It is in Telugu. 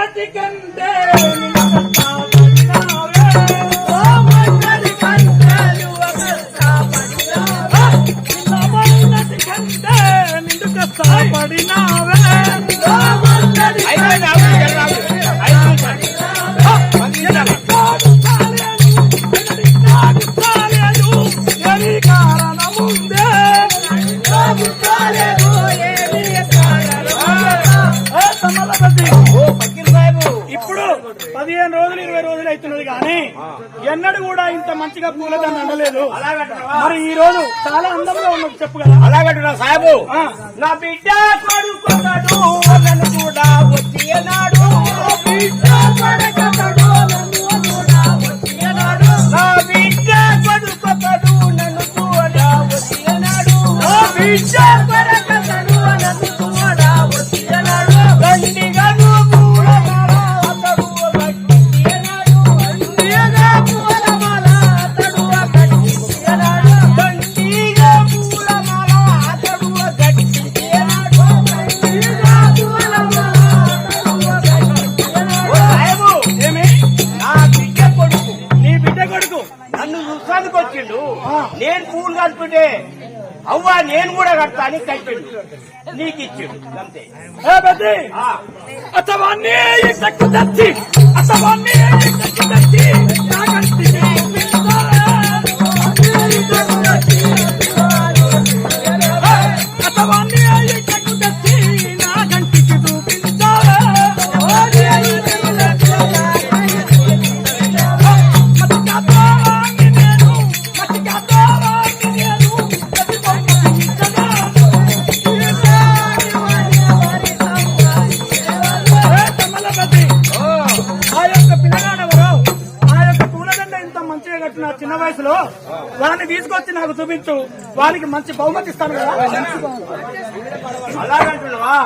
ఉన్నతి కంటే నిన్ను కష్టపడినావే. ఉన్నతి పదిహేను రోజులు ఇరవై రోజులు అవుతున్నది కానీ ఎన్నడూ కూడా ఇంత మంచిగా పూలదాన్ని అనలేదు? మరి ఈ రోజు చాలా అందంగా ఉన్నది చెప్పు కదా. అలాగంటున్నా సాహెబు. నా బిడ్డ కొడుకున్నాడు నన్ను కూడా వచ్చి అన్నాడు నా బిడ్డ కొడుకున్నాడు నన్ను కూడా వచ్చి అన్నాడు దండిగా నేను పూలు కట్టుకుంటే అవ్వా నేను కూడా కడతా అని కట్టిండు నీకు ఇచ్చిండు అంతే. అతవాన్ని తెచ్చి అతవాన్ని తెచ్చి అతవాన్ని చిన్న వయసులో వాడిని తీసుకొచ్చి నాకు చూపించు. వారికి మంచి బహుమతి ఇస్తాను కదా. అలాగంటున్నావా?